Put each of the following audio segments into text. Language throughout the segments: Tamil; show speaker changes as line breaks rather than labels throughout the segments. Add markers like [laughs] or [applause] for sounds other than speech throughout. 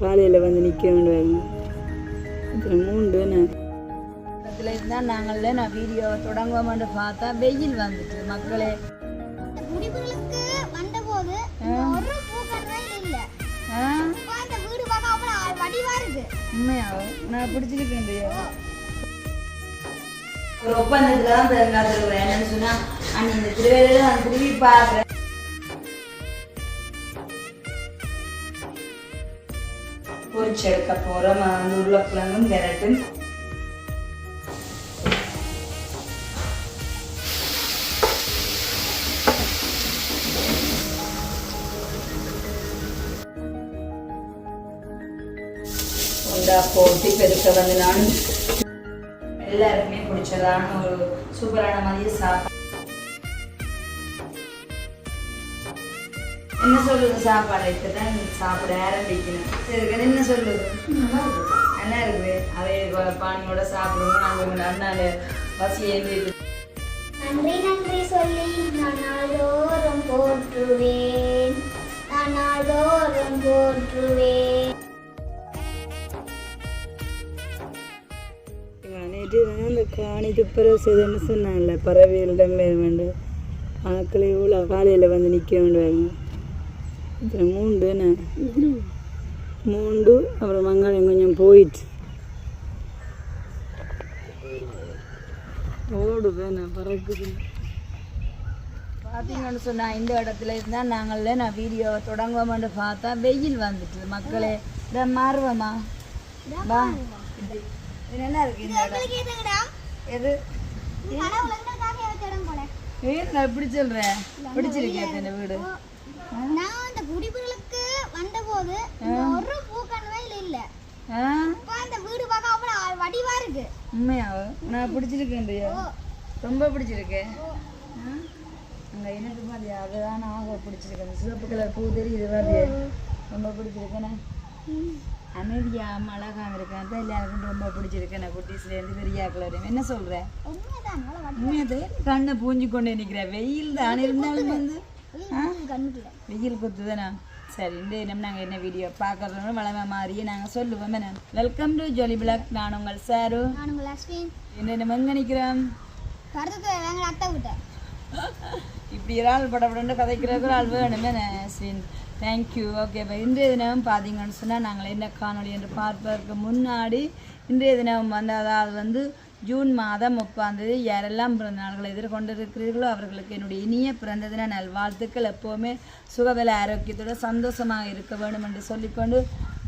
காலையில் வந்து நிற்க வேண்டுவாங்க அப்புறம் என்ன?
இடத்துல இருந்தால் நாங்கள் நான் வீடியோ தொடங்குவோம்னு பார்த்தா வெயில் வந்துட்டு மக்களே.
வந்தபோது ஒரு பூக்கன்றே இல்ல. வீடு பார்க்க இருக்கு
நான் பிடிச்சிருக்கேன் ஒரு ஒப்பந்தத்தில் தான் என்னன்னு சொன்னா அன்னை இந்த திருவேலையில நான் திரும்பி பார்க்குறேன். பொரிச்சு எடுக்க போகிறோம் வந்து உருளைக்கிழங்கும் கேரட்டும் உண்டா போட்டு பெருக்க வந்து நான் எல்லாருக்குமே பிடிச்சதான ஒரு சூப்பரான மதிய சாப்பாடு. என்ன சொல்லுது சாப்பாடு? இப்பதான் சாப்பிட ஆரம்பிக்கணும் சரி என்ன சொல்லுது? நல்லா இருக்குது அதே பானியோட சாப்பிடுவோம். நாங்கள் அண்ணால பசி ஏந்திட்டு.
நன்றி நன்றி சொல்லி நான் நாள்தோறும் போற்றுவேன். நான் நாள்தோறும் போற்றுவேன்.
நேற்று நான் அந்த காணி துப்புரவு செய்தேன்னு சொன்னாங்கல்ல பறவைகளிடம் வேண்டு ஆக்களை இவ்வளோ காலையில் வந்து நிற்க வேண்டுவாங்க? அப்புறம் மூண்டு என்ன? மூண்டு அப்புறம் வெங்காயம் கொஞ்சம் போயிடுச்சு ஓடுது என்ன பறக்குது.
பார்த்தீங்கன்னு சொன்னா இந்த இடத்துல இருந்தால் நாங்கள் நான் வீடியோ தொடங்குவோம்னு பார்த்தா வெயில் வந்துட்டு. மக்களே இதை மாறுவோமா வா. இது இது நல்லா இருக்கு இந்த இடம்? எது?
இது
வீடு நான் எப்படி சொல்கிறேன் பிடிச்சிருக்கேன் இந்த வீடு?
குடிவுகளுக்கு வந்தபோது ஒரு பூக்கன்றே இல்ல. இப்ப அந்த வீடு பார்க்க அவ்வளவு வடிவா இருக்கு.
உண்மையாவோ நான் பிடிச்சிருக்கேன் இல்லையா ரொம்ப பிடிச்சிருக்கேன் அங்கே எனக்கு பாதியா அதுதான் நான் பிடிச்சிருக்கேன். சிவப்பு கலர் பூ தெரியுது பாதியா ரொம்ப பிடிச்சிருக்கேனே. அமைதியாக அழகாக இருக்கேன். அதான் எல்லாருக்கும் ரொம்ப பிடிச்சிருக்கேன் நான் குட்டீஸ்லேருந்து பெரிய கலர் என்ன சொல்கிறேன் உண்மையது கண்ணை பூஞ்சி கொண்டு நிற்கிறேன் வெயில் தான். இருந்தாலும் வந்து வெயில் குத்துதானா சரி இந்த தினம் நாங்கள் என்ன வீடியோ பார்க்கறதுனால வளமை மாதிரியே நாங்கள் சொல்லுவோம். என்ன? வெல்கம் டு ஜொலி பிளாக் நான் உங்கள் சாரு. என்ன நம்ம எங்கே நிற்கிறோம் இப்படி ஆள் படப்படன்னு கதைக்கிறதுக்கு ஆள் வேணுமே. ஸ்வின் தேங்க்யூ ஓகே இப்போ இன்றைய தினம் பார்த்தீங்கன்னு சொன்னால் நாங்கள் என்ன காணொளி என்று பார்ப்பதற்கு முன்னாடி இன்றைய தினம் வந்து அதாவது வந்து ஜூன் மாதம் முப்பாம் தேதி யாரெல்லாம் பிறந்த நாள்களை எதிர்கொண்டிருக்கிறீர்களோ அவர்களுக்கு என்னுடைய இனிய பிறந்த தின நல்வாழ்த்துக்கள். எப்போவுமே சுகவில ஆரோக்கியத்தோட சந்தோஷமாக இருக்க வேண்டும் என்று சொல்லிக்கொண்டு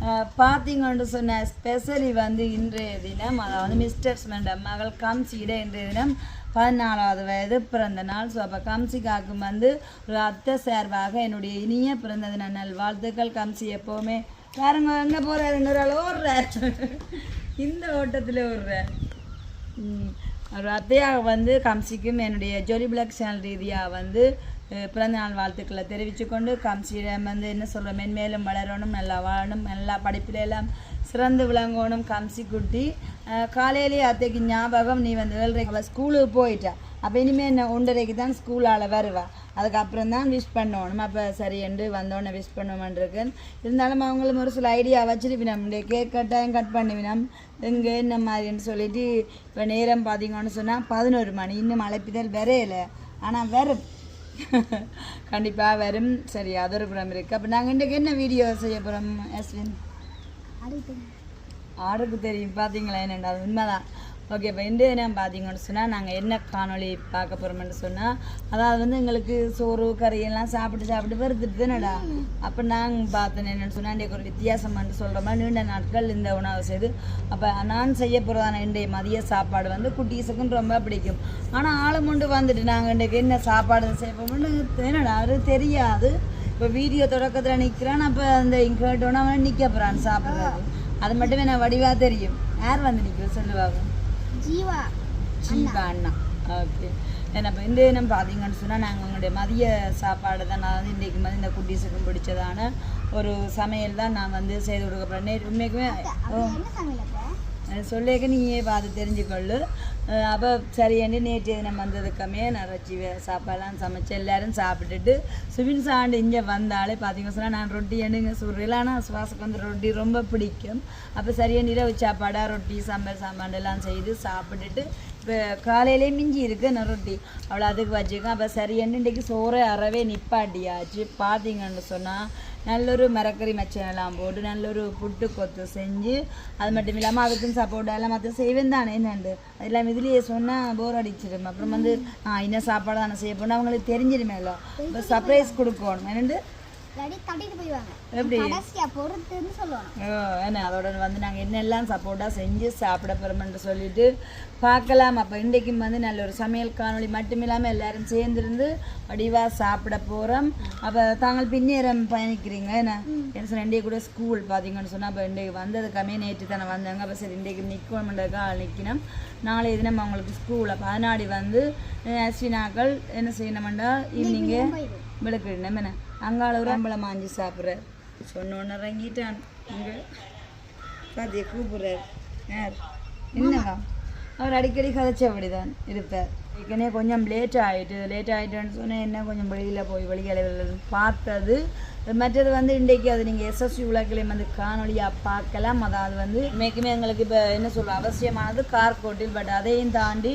அஹ், பார்த்தீங்கன்னு சொன்ன ஸ்பெஷலி வந்து இன்றைய தினம் அதாவது மிஸ்டர்ஸ் மேண்டம் மகள் காம்சியிட இன்றைய தினம் பதினாலாவது வயது பிறந்த நாள். ஸோ அப்போ கம்சிகாவுக்கு வந்து ஒரு அத்தை சார்பாக என்னுடைய இனிய பிறந்த தின நல்வாழ்த்துக்கள். கம்சி எப்போவுமே பாருங்க எங்கே போகிறாரு இன்னொரு ஆள் ஓடுறார். இந்த ஓட்டத்தில் ஓடுறார். ரத்தையாக ஒரு அத்தையாக வந்து கம்சிக்கும் என்னுடைய ஜோலி பிளாக் சேனல் ரீதியாக வந்து பிறந்த நாள் வாழ்த்துக்களை தெரிவித்துக்கொண்டு கம்சியிடம் வந்து என்ன சொல்கிறோம் மென்மேலும் வளரணும் நல்லா வாழணும் நல்லா படிப்பில எல்லாம் சிறந்து விளங்கணும் கம்சி குட்டி. காலையிலேயே அத்தைக்கு ஞாபகம் நீ வந்து ஏழரைக்கு அவள் ஸ்கூலுக்கு போயிட்டா. அப்போ இனிமேல் என்ன ஒன்றரைக்கு தான் ஸ்கூலால் வருவா. அதுக்கப்புறம் தான் விஷ் பண்ணணும். அப்போ சரி என்று வந்தோடனே விஷ் பண்ணுவோம்ன்றிருக்கு இருந்தாலும் அவங்களும் ஒரு சில ஐடியா வச்சிருப்பினோம். இந்த கேக் கட்டாயம் கட் பண்ணுவினோம் எங்கே என்ன மாதிரின்னு சொல்லிட்டு இப்போ நேரம் பார்த்தீங்கன்னு சொன்னால் பதினோரு மணி. இன்னும் அழைப்பிதழ் வரையில. ஆனால் வரும். [laughs] கண்டிப்பாக வரும். சரி அது ஒரு புறம் இருக்குது அப்போ நாங்கள் இன்றைக்கு என்ன வீடியோ செய்ய போகிறோம் அஸ்வின் ஆர்டருக்கு தெரியும். பார்த்தீங்களா என்னென்ன? அது உண்மைதான். ஓகே இப்போ இன்றைய தினம் பார்த்தீங்கன்னு சொன்னால் நாங்கள் என்ன காணொளி பார்க்க போகிறோம்னு சொன்னால் அதாவது வந்து எங்களுக்கு சோறு கறியெல்லாம் சாப்பிட்டு சாப்பிட்டு வருதுட்டு தானடா? அப்போ நாங்கள் பார்த்தோம் என்னென்னு சொன்னால் இன்றைக்கு ஒரு வித்தியாசம் சொல்கிற மாதிரி நீண்ட நாட்கள் இந்த உணவு செய்து அப்போ நான் செய்ய போகிறதான இன்றைய மதிய சாப்பாடு வந்து குட்டீஸுக்கும் ரொம்ப பிடிக்கும். ஆனால் ஆளும் கொண்டு வந்துட்டு நாங்கள் இன்றைக்கு என்ன சாப்பாடு செய்வோம்னு என்னடா அது தெரியாது. இப்போ வீடியோ தொடக்கத்தில் நிற்கிறான் அப்போ அந்த இங்கே கேட்டோன்னா அவன் நிற்க போகிறான் சாப்பிட்றது அது மட்டுமே நான் வடிவாக தெரியும். யார் வந்து நிற்கும் சொல்லுவாங்க
ஜீவா
ஜீவா அண்ணா. ஓகே ஏன்னா இப்போ இந்த தினம் பார்த்தீங்கன்னு சொன்னால் நாங்கள் எங்களுடைய மதிய சாப்பாடு தான். நான் வந்து இன்றைக்கு வந்து இந்த குட்டீஸுக்கும் பிடிச்சதான ஒரு சமையல் தான் நான் வந்து செய்து கொடுக்க போகிறேன் உண்மைக்குமே சொல்லேக்க நீயே பார்த்து தெரிஞ்சுக்கொள்ளு. அப்போ சரியாண்டி நேற்று தினம் வந்ததுக்கமே நிறச்சி சாப்பாடெல்லாம் சமைச்சு எல்லாரும் சாப்பிட்டுட்டு சுபின் சாண்டு இங்கே வந்தாலே பார்த்தீங்கன்னா சொன்னால் நான் ரொட்டி எண்ணுங்க சுடுறேன் ஆனால் சுவாசக்கு வந்து ரொட்டி ரொம்ப பிடிக்கும். அப்போ சரியாண்டி இரவு சாப்பாடாக ரொட்டி சாம்பார் சாம்பாண்டெல்லாம் செய்து சாப்பிட்டுட்டு இப்போ காலையிலே மிஞ்சி இருக்கு நான் அவளை அவ்வளோ அதுக்கு வச்சுக்கோங்க அப்போ சரியாண்டு இன்றைக்கு சோறு அறவே நிப்பாட்டியாச்சு. பார்த்தீங்கன்னு சொன்னால் நல்லொரு மரக்கறி மச்சனெல்லாம் போட்டு நல்லொரு புட்டு கொத்து செஞ்சு அது மட்டும் இல்லாமல் அதுக்கும் சாப்பாடு எல்லாம் மற்ற செய்வேன் தானே என்னண்டு? அதெல்லாம் இதுலேயே சொன்னால் போர் அடிச்சிடும். அப்புறம் வந்து என்ன சாப்பாடு தானே செய்ய போனால் அவங்களுக்கு தெரிஞ்சிடுமேலோ இப்போ சர்ப்ரைஸ் கொடுக்கணும். என்னண்டு?
இல்லாட்டி தட்டிட்டு போயிடுவாங்க.
எப்படி?
கடைசியா பொறுத்துன்னு சொல்லுவாங்க.
ஓ, என்ன? அதோட வந்து நாங்கள் என்னெல்லாம் சப்போர்ட்டாக செஞ்சு சாப்பிட போகிறோம்னு சொல்லிட்டு பார்க்கலாம். அப்போ இன்றைக்கும் வந்து நல்ல ஒரு சமையல் காணொளி மட்டும் இல்லாமல் எல்லாரும் சேர்ந்துருந்து வடிவாக சாப்பிட போகிறோம் அப்போ தாங்கள் பின்னேறம் பயணிக்கிறீங்க என்ன? என்ன சொன்ன இன்றைக்கு கூட ஸ்கூல் பார்த்தீங்கன்னு சொன்னால் அப்போ இன்றைக்கு வந்ததுக்காமே நேற்று தானே வந்தாங்க. அப்போ சரி இன்றைக்கு நிற்கணுன்றதுக்காக நிற்கணும் நாளை தினம் அவங்களுக்கு ஸ்கூல் அப்போ அதனாடி வந்து அஸ்வினாக்கள் என்ன செய்யணுமெண்டா? ஈவினிங்கு விளக்கிடணும் என்ன? அங்காள ஒரு அம்பளம் மாஞ்சி சாப்பிட்றார். சொன்னோன்னு இறங்கிட்டான். இங்கே பாத்திய கூப்பிடுறார். யார்? என்னவா அவர் அடிக்கடி கதைச்சபடிதான் இருப்பார். ஏற்கனவே கொஞ்சம் லேட் ஆகிட்டு லேட் ஆகிட்டுன்னு சொன்னேன். என்ன கொஞ்சம் வெளியில் போய் வெளியில் பார்த்தது. மற்றது வந்து இன்றைக்கு அது நீங்கள் எஸ்எஸ்சி உலகிலையும் வந்து காணொலியாக பார்க்கலாம். அதாவது வந்து உண்மைக்குமே எங்களுக்கு இப்போ என்ன சொல்ல அவசியமானது கார் கோட்டில் பட் அதையும் தாண்டி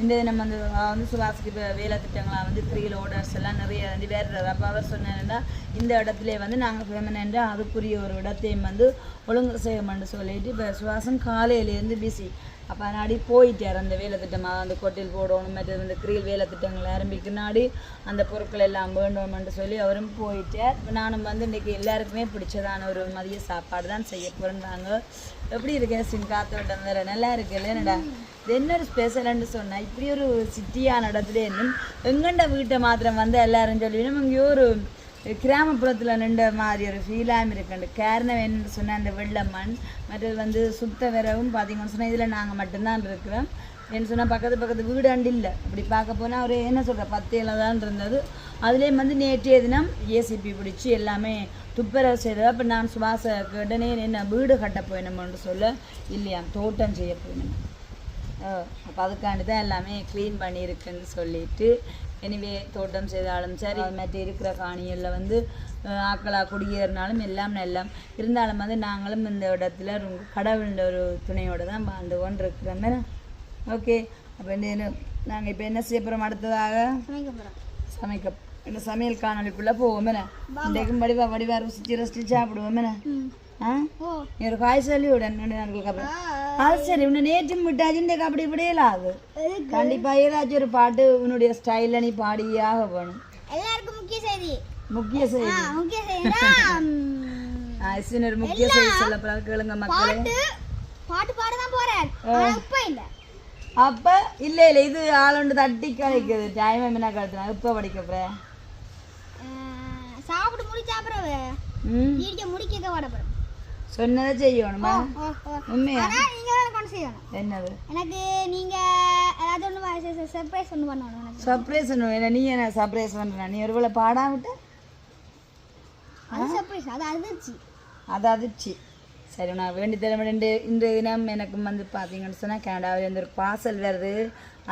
இந்த நம்ம வந்து வந்து சுபாஷுக்கு இப்போ வேலை திட்டங்களாக வந்து ஃப்ரீ லோடர்ஸ் எல்லாம் நிறைய வந்து வேறுறது அப்போ அவர் சொன்னாருன்னா இந்த இடத்துல வந்து நாங்கள் ஃபெமனென்று அதுக்குரிய ஒரு இடத்தையும் வந்து ஒழுங்கு செய்யணும்னு சொல்லிட்டு இப்போ சுவாசம் காலையிலேருந்து பிஸி அப்போ அதனாடி போயிட்டார் அந்த வேலை திட்டமாக அந்த கொட்டில் போடணும் மற்றது இந்த க்ரீல் வேலை திட்டங்கள் ஆரம்பிக்கினாடி அந்த பொருட்கள் எல்லாம் வேண்டும்னு சொல்லி அவரும் போயிட்டார். இப்போ நானும் வந்து இன்றைக்கி எல்லாருக்குமே பிடிச்சதான ஒரு மதிய சாப்பாடு தான் செய்ய போகிறாங்க எப்படி இருக்கேன் சின் காத்தோட்டம் வேறு நல்லா இருக்கு இல்லைனடா இது என்ன ஒரு ஸ்பெஷல்னு சொன்னால் இப்படி ஒரு சிட்டியான இடத்துல இன்னும் எங்கண்ட வீட்டை மாத்திரம் வந்து எல்லாரும் சொல்லிவிடும். இங்கேயோ ஒரு கிராமப்புறத்தில் நின்ற மாதிரி ஒரு ஃபீலாகவும் இருக்குண்டு காரணம் என்னன்னு சொன்னால் அந்த வெள்ள மண் மற்றது வந்து சுத்த விரவும் பார்த்தீங்கன்னு சொன்னால் இதில் நாங்கள் மட்டும்தான் இருக்கிறோம். என்ன சொன்னால் பக்கத்து பக்கத்து வீடாண்டு இல்லை. அப்படி பார்க்க போனால் ஒரு என்ன சொல்கிற பத்தையில தான் இருந்தது. அதுலேயும் வந்து நேற்றைய தினம் ஏசிபி பிடிச்சி எல்லாமே துப்புரவு செய்தது. அப்போ நான் சுபாச உடனே என்ன வீடு கட்ட போயினோம்னு சொல்ல இல்லையா தோட்டம் செய்ய போயினோம். அப்போ அதுக்காண்டி தான் எல்லாமே க்ளீன் பண்ணியிருக்குன்னு சொல்லிட்டு எனிவே தோட்டம் செய்தாலும் சரி அது மாதிரி இருக்கிற காணிகளில் வந்து அஹ், ஆக்களா குடியேறினாலும் எல்லாம் எல்லாம் இருந்தாலும் வந்து நாங்களும் இந்த இடத்துல ரொம்ப கடவுளின் ஒரு துணையோட தான் வாழ்ந்து கொண்டு இருக்கிறோம் ஓகே அப்போ இந்த நாங்கள் இப்போ என்ன செய்ய போகிறோம் அடுத்ததாக?
சமைக்க
இந்த சமையல் காணொலிக்குள்ளே போவோம். என்ன? இன்றைக்கும் வடிவா வடிவா ருசிச்சு ரசிச்சு சாப்பிடுவோம். என்ன? ஆ? ஒரு காய் சொல்லி விட. நாட்களுக்கு அப்புறம் அது சரி உன்னை நேற்று விட்டாச்சு இந்த அப்படி இப்படியே ஆகுது கண்டிப்பா ஏதாச்சும் ஒரு பாட்டு உன்னுடைய ஸ்டைலில் நீ பாடியாக வேணும்
எல்லாருக்கும் முக்கிய செய்தி.
முக்கிய செய்தி.
முக்கிய செய்தி தான், ம்,
அஸ்வின் ஒரு முக்கிய செய்தி சொல்ல கேளுங்க மக்களே.
பாட்டு பாட தான் போறேன் இப்ப இல்ல.
அப்ப இல்ல இல்ல இது ஆளொண்டு தட்டி கழிக்குது. டைம் என்ன கழுத்துனா இப்ப படிக்க
அஹ், சாப்பிட்டு முடிச்ச அப்புறம் வீடியோ முடிக்க போறேன்
சொன்னதை செய்யணுமா. உண்மையா? என்னது?
எனக்கு நீங்க ஏதாவது ஒன்று சர்ப்ரைஸ் ஒன்று பண்ணணும்
சர்ப்ரைஸ் என்ன நீ என்ன சர்ப்ரைஸ் பண்ற? நீ ஒருவேளை பாடாமட்ட
அது சர்ப்ரைஸ் அது அதிர்ச்சி.
அது அதிர்ச்சி. சரி நான் வேண்டி தர ரெண்டு இன்றைய தினம் எனக்கு வந்து பார்த்தீங்கன்னு சொன்னால் கனடாவிலேருந்து ஒரு பார்சல் வருது.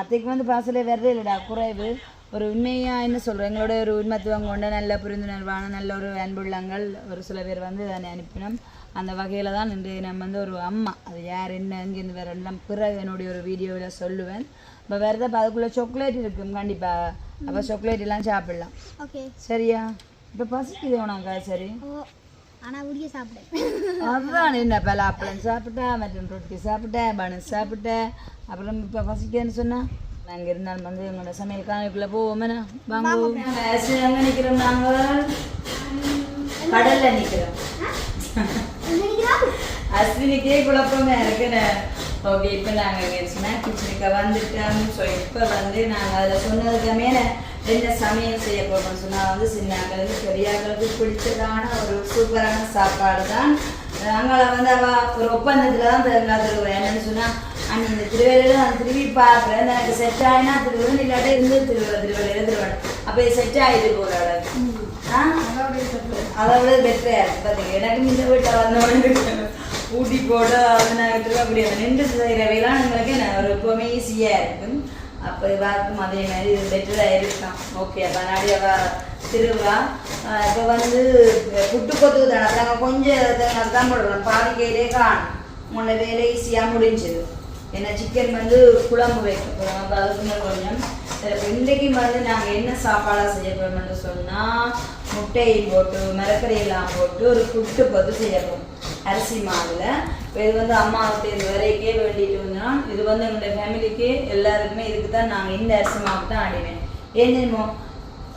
அத்தைக்கு வந்து பார்சலே வருது இல்லைடா குறைவு. ஒரு உண்மையாக என்ன சொல்கிறோம் எங்களோட ஒரு உண்மத்துவம் கொண்ட நல்ல புரிந்துணர்வான நல்ல ஒரு அன்புள்ளங்கள் ஒரு சில பேர் வந்து அதை அனுப்பினோம். அந்த வகையில் தான் இன்றைய தினம் வந்து ஒரு அம்மா. அது யார் என்ன எங்கேருந்து வேறு எல்லாம் பிறகு என்னுடைய ஒரு வீடியோவில் சொல்லுவேன். இப்போ வேறு அப்போ அதுக்குள்ளே சாக்லேட் இருக்கும் கண்டிப்பாக அப்போ சாக்லேட் எல்லாம் சாப்பிடலாம்.
ஓகே
சரியா? இப்போ பசிக்குது உனக்கா சரி?
ஓ ஆனா உடிய சாப்பிடு.
அதுதான் என்ன பலாப்பழம் சாப்பிட்டேன் மற்றும் ரொட்டி சாப்பிட்டேன் பனஸ் சாப்பிட்டேன் அப்புறம் இப்போ பசிக்கன்னு சொன்னா? நாங்கள் இருந்தாலும் வந்து எங்களோட சமையல் காலைக்குள்ளே போவோமே வாங்க. எங்கே நிற்கிறோம் நாங்கள் கடல்ல நிற்கிறோம் அஸ்வினிக்கே குழப்பமே இருக்குன்னு ஓகே இப்போ நாங்கள் ஸ்நாக் கிச்சனுக்கு வந்துட்டோம் ஸோ இப்போ வந்து நாங்கள் அதில் சொன்னதுக்கு மேலே என்ன சமையல் செய்ய போகிறோம்னு சொன்னால் வந்து சின்னாக்களுக்கு பெரியாக்களுக்கு பிடிச்சதான ஒரு சூப்பரான சாப்பாடு தான். அங்கே வந்து அவ ஒரு ஒப்பந்தத்தில் தான் தேங்காய் என்னன்னு சொன்னால் அண்ணி இந்த திருவேலையில் நான் திரும்பி பார்க்குறேன். எனக்கு செட் ஆகினா திருவிழா இல்லாட்டி இருந்து திருவள்ள திருவிழையில திருவிழா அப்போ இது செட் ஆகிட்டு போகிற அளவுக்கு அதை விட பெட்டராக இருக்குது பார்த்தீங்க எனக்கு இந்த வீட்டை வந்தவொடனே ஊட்டி போட்டு அது அப்படி அந்த நின்று செய்கிறவையெல்லாம் எங்களுக்கு நான் ஒரு எப்போவுமே ஈஸியாக இருக்கும். அப்போ இவாருக்கும் அதே மாதிரி இது பெட்டராக இருக்கான். ஓகே அப்போ நாளைய திருவிழா. இப்போ வந்து புட்டு கொத்து தானே நாங்கள் கொஞ்சம் தான் போடலாம் பாதி கையிலே காணும். முன்ன வேலை ஈஸியாக முடிஞ்சுது. ஏன்னா சிக்கன் வந்து குழம்பு வைக்க போகிறோம் அப்போ அதுக்கு கொஞ்சம் சரி இன்றைக்கு வந்து நாங்கள் என்ன சாப்பாடாக செய்ய போகிறோம்னு சொன்னால் முட்டையை போட்டு மிளகரையெல்லாம் போட்டு ஒரு புட்டு போட்டு செய்ய போகிறோம் அரிசி மாவில். இப்போ இது வந்து அம்மாவுக்கு இது வரைக்கே வேண்டிட்டு வந்தோம். இது வந்து எங்களுடைய ஃபேமிலிக்கு எல்லாருக்குமே இதுக்கு தான் நாங்கள் இந்த அரிசி மாவுக்கு தான் ஆடிவேன் ஏன்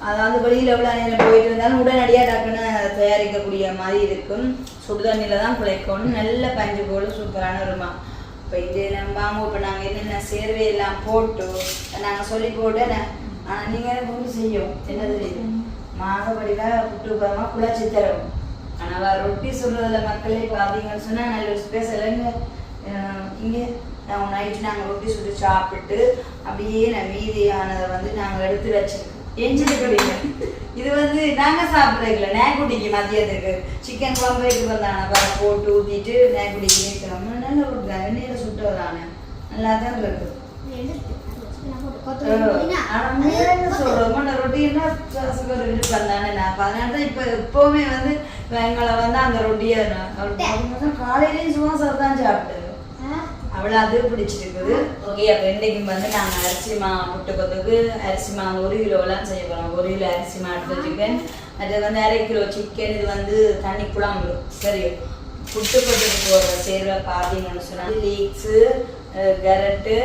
அதாவது வெளியில் எவ்வளோ நேரம் போயிட்டு இருந்தாலும் உடனடியாக டக்குன்னு தயாரிக்கக்கூடிய மாதிரி இருக்கும். சுடுதண்ணியில் தான் குழைக்கணும் நல்ல பஞ்சு போல் சூப்பரான ஒரு மா இப்போ இது நம்ம வாங்க இப்போ நாங்கள் என்னென்ன சேர்வை எல்லாம் போட்டு நாங்கள் சொல்லி போட்டு ஆனால் நீங்கள் கொண்டு செய்யும்? என்ன தெரியுது மாகப்படியில் புட்டுப்பதமாக குழச்சி தரும் ஆனால் ரொட்டி சுடுறதில் மக்களே பார்த்தீங்கன்னு சொன்னால் நல்ல ஒரு ஸ்பெஷலுங்க இங்கே நாங்கள் நைட்டு நாங்கள் ரொட்டி சுட்டு சாப்பிட்டு அப்படியே நான் மீதியானதை வந்து நாங்கள் எடுத்து வச்சிருக்கோம். எஞ்சிருக்கீங்க இது வந்து நாங்கள் சாப்பிட்றதுல நேக்குட்டிக்கு மதியத்துக்கு. சிக்கன் குழம்பு வைக்க வந்தானே பாரு போட்டு ஊற்றிட்டு நேக்குட்டிக்கு வைக்கிறோம் நல்ல ஒரு எண்ணெயில் சுட்டுறதானே நல்லா தான்? இப்போ எப்போவுமே வந்து எங்களை வந்து அந்த ரொட்டியை காலையிலேயும் சும்மா சாப்பிட்டு அவ்வளோ அது பிடிச்சிருக்குது ஓகே அப்போ இன்றைக்கும் வந்து நாங்கள் அரிசி மா புட்டுக்கொத்துக்கு அரிசி மா ஒரு கிலோலாம் செய்ய போகிறோம் ஒரு கிலோ அரிசி மா எடுத்து சிக்கன் அது வந்து அரை கிலோ சிக்கன் இது வந்து தண்ணி குழம்பு சரி. புட்டு கொத்துக்கு போடுற சேர்வை பார்த்தீங்கன்னு சொன்னால் லீக்ஸு கேரட்டு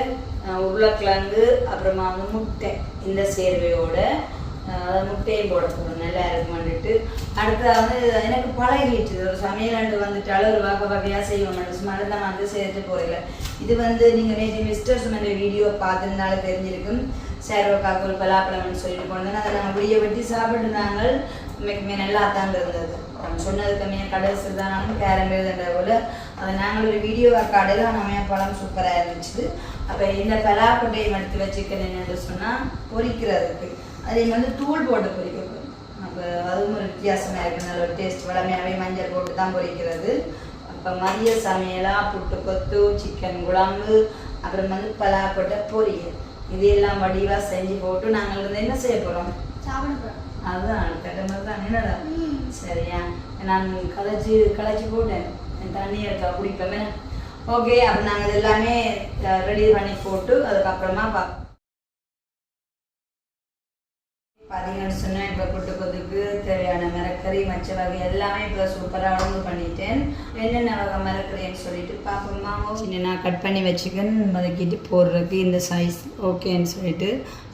உருளைக்கிழங்கு அப்புறமா வந்து முட்டை. இந்த சேர்வையோட முட்டையும் போட போகிறோம் நல்லா இருக்குமான்ட்டு. அடுத்தது வந்து எனக்கு பழகிட்டு ஒரு சமையலாண்டு வந்துட்டாலும் ஒரு வகை வகையாக செய்வோம். சும்மா தான் வந்து சேர்த்து போகிறதில்ல இது வந்து நீங்கள் நேற்று மிஸ்டர் சுமன்ற வீடியோ பார்த்துருந்தாலும் தெரிஞ்சிருக்கும். சேரோக்காக்கள் பலாப்பழம்னு சொல்லிட்டு போனது அதை நாங்கள் விடிய வெட்டி சாப்பிட்டு நாங்கள் மிகமே நல்லா தாங்க இருந்தது. அவன் சொன்னது கம்மியாக கடல் சிறுதானாலும் கேரம்பேதுன்ற போல. அதை நாங்கள் ஒரு வீடியோ கடையில் நம்ம பழம் சூப்பராக இருந்துச்சு. அப்போ இந்த பலாக்கொட்டையை எடுத்து வச்சுக்கணும் என்னன்னு சொன்னால் பொரிக்கிறதுக்கு. அதே வந்து தூள் போட்டு பொரிக்க அப்போ அதுவும் ஒரு வித்தியாசமாக இருக்குது நல்ல ஒரு டேஸ்ட் வளமையாகவே மஞ்சள் போட்டு தான் பொரிக்கிறது. அப்போ மதிய சமையலாக புட்டு கொத்து சிக்கன் குழம்பு அப்புறம் வந்து பலாக்கொட்டை பொரியல். இது எல்லாம் வடிவாக செஞ்சு போட்டு நாங்கள் வந்து என்ன செய்ய போகிறோம். அதுதான் கடமை தான் என்னடா. சரியா? நான் கலைச்சி கலைச்சி போட்டேன். என் தண்ணி இருக்கா குடிப்பேன். ஓகே அப்போ நாங்கள் இது எல்லாமே ரெடி பண்ணி போட்டு அதுக்கப்புறமா பார்ப்போம் பார்த்தீங்கன்னு சொன்னால் இப்போ புட்டு கொதுக்கு தேவையான மரக்கறி மச்ச வகை எல்லாமே இப்போ சூப்பராக ஒழுங்கு பண்ணிட்டேன். என்னென்ன வகை மரக்கறின்னு சொல்லிட்டு பார்ப்போமா சின்ன நான் கட் பண்ணி வச்சுக்கேன் வதக்கிட்டு போடுறதுக்கு இந்த சைஸ் ஓகேன்னு சொல்லிட்டு.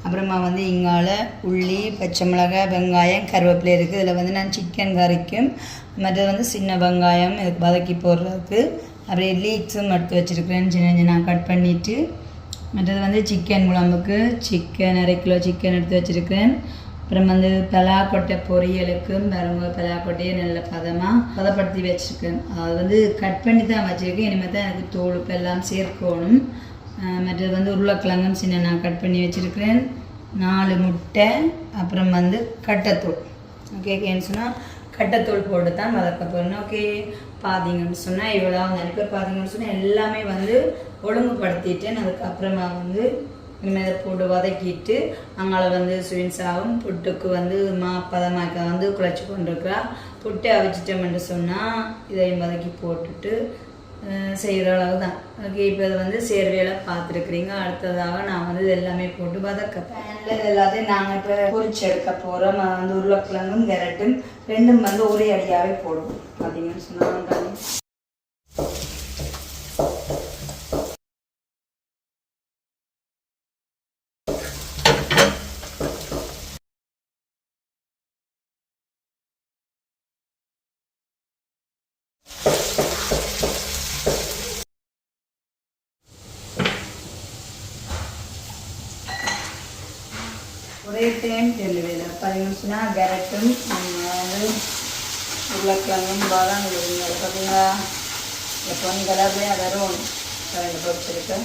அப்புறமா வந்து இங்கால உள்ளி பச்சை மிளகாய் வெங்காயம் கருவேப்பிலை இருக்குது இதில் வந்து நான் சிக்கன் கறிக்கும் மற்றது வந்து சின்ன வெங்காயம் இதுக்கு வதக்கி போடுறதுக்கு. அப்புறம் லீக்ஸும் எடுத்து வச்சுருக்கிறேன் சின்ன சின்ன கட் பண்ணிவிட்டு மற்றது வந்து சிக்கன் குழம்புக்கு சிக்கன் அரை கிலோ சிக்கன் எடுத்து வச்சுருக்கேன் அப்புறம் வந்து பலாக்கொட்டை பொரியலுக்கு பாருங்க பலாக்கொட்டையை நல்ல பதமாக பதப்படுத்தி வச்சுருக்கேன். அது வந்து கட் பண்ணி தான் வச்சுருக்கேன். இனிமேல் தான் எனக்கு தோல் உப்பு எல்லாம் சேர்க்கணும். மற்றது வந்து உருளைக்கிழங்கும் சின்ன நான் கட் பண்ணி வச்சுருக்கிறேன். நாலு முட்டை அப்புறம் வந்து கட்டைத்தூள் ஓகே கேன்னு சொன்னால் கட்டைத்தூள் போட்டு தான் வதக்க போகிறேன் ஓகே பார்த்தீங்கன்னு சொன்னால் இவ்வளோ எனக்கு பார்த்தீங்கன்னு சொன்னால் எல்லாமே வந்து ஒழுங்குபடுத்திட்டேன். அதுக்கப்புறமா வந்து இனிமேல் இதை போட்டு வதக்கிட்டு அங்கால வந்து சுவின்ஸாவும் புட்டுக்கு வந்து மா பதமாக்க வந்து குழச்சி கொண்டிருக்கிறா. புட்டு அவிச்சிட்டோம்னு சொன்னால் இதையும் வதக்கி போட்டுட்டு செய்கிற அளவு தான் ஓகே இப்போ இதை வந்து சேர்வையில் பார்த்துருக்குறீங்க. அடுத்ததாக நான் வந்து இது எல்லாமே போட்டு வதக்க பேனில் இது எல்லாத்தையும் நாங்கள் இப்போ பொரிச்சு எடுக்க போகிறோம் வந்து உருளைக்கிழங்கும் கேரட்டும் ரெண்டும் வந்து ஒரே அடியாகவே போடுவோம். பார்த்தீங்கன்னு சொன்னால் ஒரே டைம் டெலிவரியில் பார்த்தீங்கன்னு சொன்னால் கேரட்டும் வந்து உருளைக்கிழங்கும் பாதாம் விழுங்க பார்த்தீங்களா எப்போ வந்து கலர்லேயே வரும் ரெண்டு பொறுத்திருக்கு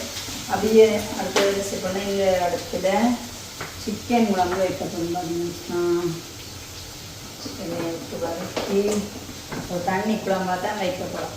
அப்படியே அடுத்த ரெசிபி பண்ண இந்த அடுத்துல சிக்கன் குழம்பு வைக்க போகிறோம் பார்த்தீங்கன்னு சிக்கனை எடுத்து வதக்கி ஒரு தண்ணி குழம்பா தான் வைக்க போகிறோம்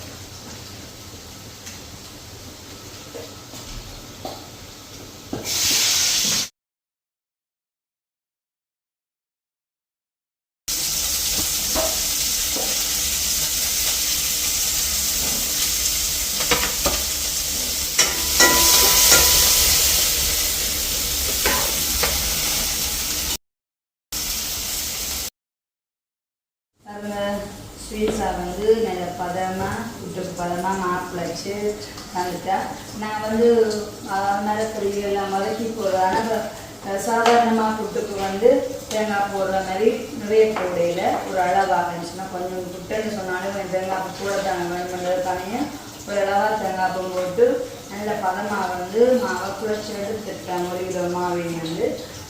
வந்துட்டா நான் வந்து மரக்கறிவு எல்லாம் வதக்கி போடுறேன் சாதாரணமாக புட்டுக்கு வந்து தேங்காய் போடுற மாதிரி நிறைய போடையில் ஒரு அளவாக இருந்துச்சுன்னா கொஞ்சம் புட்டுன்னு சொன்னாலும் கொஞ்சம் தேங்காய் கூட தாங்க வேணுமென்றதுக்கானையும் ஒரு அளவாக தேங்காய் பூ போட்டு நல்ல பதமாக வந்து மாவை குறைச்சி எடுத்துட்டேன் ஒரு கிலோ மாவின் வந்து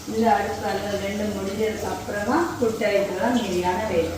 இந்த அடுப்பு அந்த ரெண்டு முடிஞ்சதுக்கு அப்புறமா புட்டு தான் மீதியான வேலை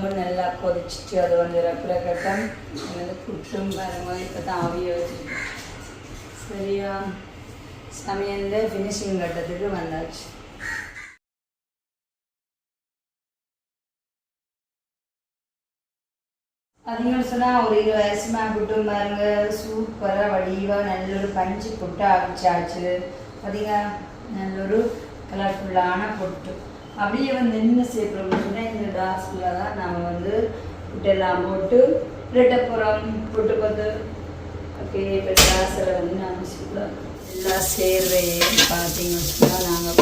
குழம்பு நல்லா கொதிச்சிட்டு அது வந்து இறக்குற கட்டம் வந்து புட்டும் பாருங்க இப்போ தான் ஆவிய வச்சுருக்கேன் சரியா? சமையல் ஃபினிஷிங் கட்டத்துக்கு வந்தாச்சு. பார்த்தீங்கன்னு சொன்னால் ஒரு இருபது வயசுமா புட்டும் பாருங்க. சூப்பராக வடிவாக நல்ல ஒரு பஞ்சு புட்டு ஆரம்பிச்சாச்சு. பார்த்தீங்க நல்ல ஒரு கலர்ஃபுல்லான பொட்டு. அப்படியே வந்து என்ன செய்யப்படுறோம்னா இந்த டாஸ்கில் தான் நாம் வந்து புட்டெல்லாம் போட்டு ரெட்டப்புறம் போட்டு பார்த்து. ஓகே இப்போ டாஸில் வந்து நாங்கள் சொல்லலாம் எல்லாம் சேர்வையும் பார்த்தீங்கன்னு சொன்னால் நாங்கள்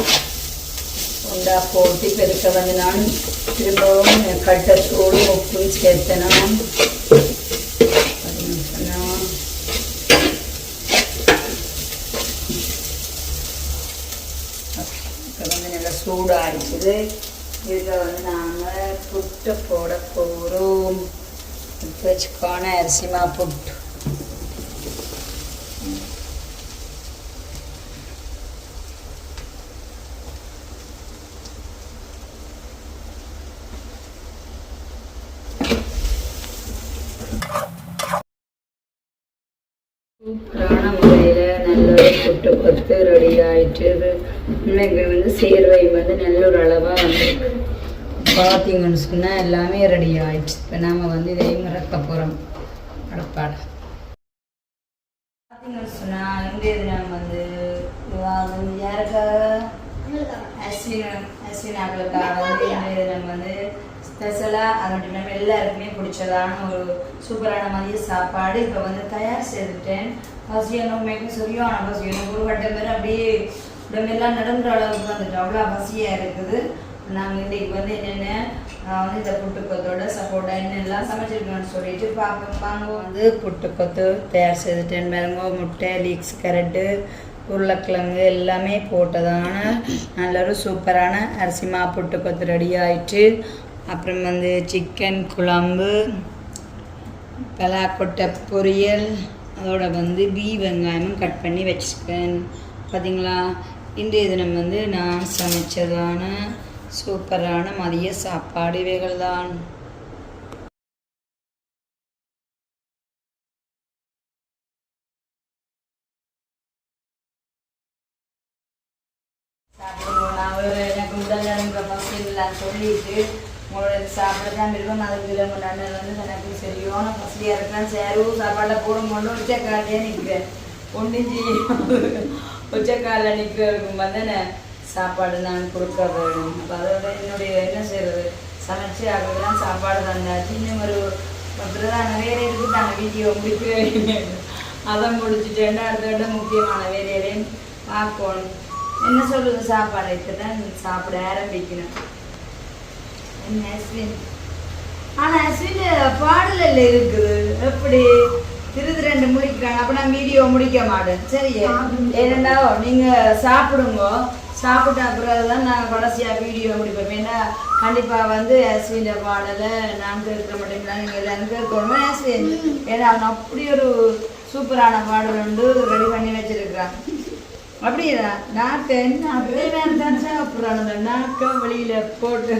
உண்டா போட்டு பெருக்க வந்து நான் திரும்பவும் கட்டத்தோடு உப்பு சேர்த்தனும் பார்த்தீங்கன்னு சொன்னால் இப்போ வந்து நல்லா சூடாக இருக்குது இதில் வந்து நாம் புட்டு போட போகிறோம் வச்சுக்கோன அரிசிமா புட்டு சூப்பரான முறையில் நல்ல ஒரு புட்டு கொத்து ரெடி ஆயிட்டு இது இன்னைக்கு வந்து சேர்வை வந்து நல்ல ஒரு அளவாக வந்திருக்கு பார்த்தீங்கன்னு சொன்னால் எல்லாமே ரெடி ஆயிடுச்சு. இப்போ நாம் வந்து இதையும் இறக்க போகிறோம் அடப்பாட. பார்த்தீங்கன்னு சொன்னால் இன்றைய தினம் வந்து விவாதம் யாருக்காக? அஸ்வின் அஸ்வின் அவர்களுக்காக வந்து இன்றைய தினம் வந்து ஸ்பெஷலாக அது மட்டும் இல்லாமல் எல்லாருக்குமே பிடிச்சதான ஒரு சூப்பரான மதிய சாப்பாடு இப்போ வந்து தயார் செய்துட்டேன். பசி எனக்கு சரியான பசி எனக்கு ஒரு வட்டம் பேர் அப்படியே உடம்பெல்லாம் நடந்துற அளவுக்கு வந்துட்டு அவ்வளோ அவசியம் இருக்குது. நாங்கள் இன்றைக்கு வந்து என்னென்ன நான் வந்து இந்த புட்டுக்கொத்தோட சப்போட்டா என்னெல்லாம் சமைச்சிருக்கோம்னு சொல்லிட்டு பார்க்க வாங்க. வந்து புட்டுக்கொத்து தயார் செய்துட்டேன். மிளங்கோ முட்டை லீக்ஸ் கரட்டு உருளைக்கிழங்கு எல்லாமே போட்டதான நல்ல ஒரு சூப்பரான அரிசிமா புட்டுக்கொத்து ரெடி ஆயிட்டு அப்புறம் வந்து சிக்கன் குழம்பு பலாக்கொட்டை பொரியல் அதோட வந்து பீ வெங்காயமும் கட் பண்ணி வச்சுருக்கேன். பார்த்தீங்களா இன்றைய தினம் வந்து நான் சமைச்சதான சூப்பரான மதிய சாப்பாடு இவைகள் தான் எனக்கு உடல் நடுங்க சொல்லிட்டு உங்களோட சாப்பிட தான் இருக்கும் அதுக்கு இல்லை உங்கள் வந்து எனக்கு சரியான பசியாக இருக்கான் சேரும் சாப்பாட்டில் போடும் கொண்டு காட்டியே நிற்கிறேன் ஒன்றும் செய்ய உச்சக்கால நிற்கிறதுக்கு வந்து சாப்பாடு நான் கொடுக்க வேணும். அப்போ அதோட என்னுடைய என்ன செய்யறது சமைச்சு அதுக்கெல்லாம் சாப்பாடு தந்தாச்சு. இன்னும் ஒரு பிரதான வேலை இருக்குது நான் வீடியோ முடிக்கிறேன் அதை முடிச்சுட்டேன்னா அடுத்த முக்கியமான வேலையிலையும் பார்க்கணும் என்ன சொல்லுது சாப்பாடு இப்போ தான் சாப்பிட ஆரம்பிக்கணும். என்ன அஸ்வின் ஆனா அஸ்வின் பாடலில் இருக்குது. எப்படி? திருது ரெண்டு முடிக்கிறாங்க. அப்ப நான் வீடியோ முடிக்க மாட்டேன். சரியா? ஏனண்டா நீங்க சாப்பிடுங்க. சாப்பிட்ட அப்புறம் தான் நான் கடைசியா வீடியோ முடிப்பேன். ஏன்னா கண்டிப்பா வந்து அஸ்வின் பாடலை நான் கேட்க மாட்டேங்களா நீங்க எல்லாரும் கேட்கணும். அஸ்வின் ஏன்னா அவன் அப்படி ஒரு சூப்பரான பாடல் வந்து ரெடி பண்ணி வச்சிருக்கிறான். அப்படியா? நாக்கு என்ன? அப்படியே வேறு தான் சாப்பிட்றான் அந்த நாக்கை வெளியில போட்டு.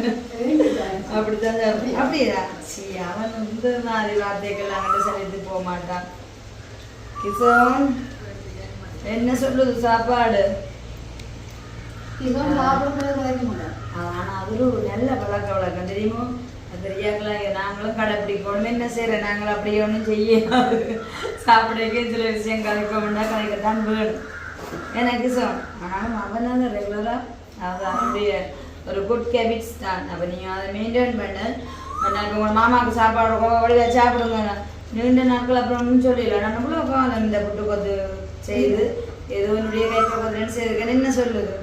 அப்படித்தான் சாப்பிடு- அப்படியா? சீ அவன் இந்த மாதிரி வார்த்தைகள்லாம் வந்து சொல்லிட்டு போக மாட்டான். கிஷோன் என்ன சொல்லுது சாப்பாடு? ஆனா அது ஒரு நல்ல பழக்க வழக்கம் தெரியுமோ? தெரியாங்களா நாங்களும் கடைப்பிடிக்கணும் என்ன செய்யற? நாங்களும் அப்படியே ஒன்றும் செய்யாது சாப்பிடக்கே சில விஷயம் கலைக்கணும்னா கலைக்கத்தான் வேணும் எனக்கு சொல் ஆனாலும் அவனால ரெகுலராக அது அவனுடைய ஒரு குட் ஹேபிட்ஸ் தான். அப்போ நீங்கள் அதை மெயின்டைன் பண்ணு. எனக்கு உங்கள் மாமாவுக்கு சாப்பாடு வழியா சாப்பிடுங்க. நீண்ட நாட்கள் அப்புறம் ஒன்றும் சொல்லல நான் கூட காலம் இந்த புட்டு கொத்து செய்து ஏதோ என்னுடைய கைப்பக்கத்துலன்னு செய்திருக்கேன் என்ன சொல்லுது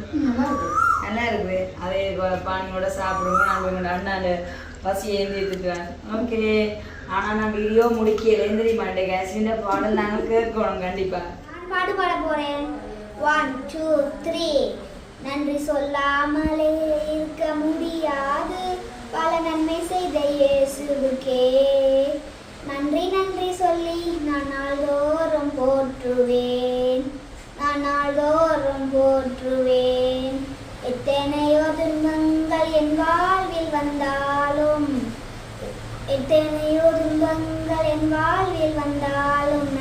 நல்லா இருக்குது அதே பானியோட சாப்பிடுங்க. நாங்கள் எங்களோட அண்ணால பசி ஏந்திட்டுவேன் ஓகே ஆனால் நான் வீடியோ முடிக்கல. எந்திரி மாட்டேன். கேசின பாடல் நாங்கள் கேட்கணும் கண்டிப்பாக
பாட்டு பாட போறேன். ஒன் டூ த்ரீ நன்றி சொல்லாமலே இருக்க முடியாது. பல நன்மை செய்த இயேசுவுக்கே. நன்றி நன்றி சொல்லி நான் நாள்தோறும் போற்றுவேன். நான் நாள்தோறும் போற்றுவேன். எத்தனையோ துன்பங்கள் என் வாழ்வில் வந்தாலும் எத்தனையோ துன்பங்கள் என் வாழ்வில் வந்தாலும்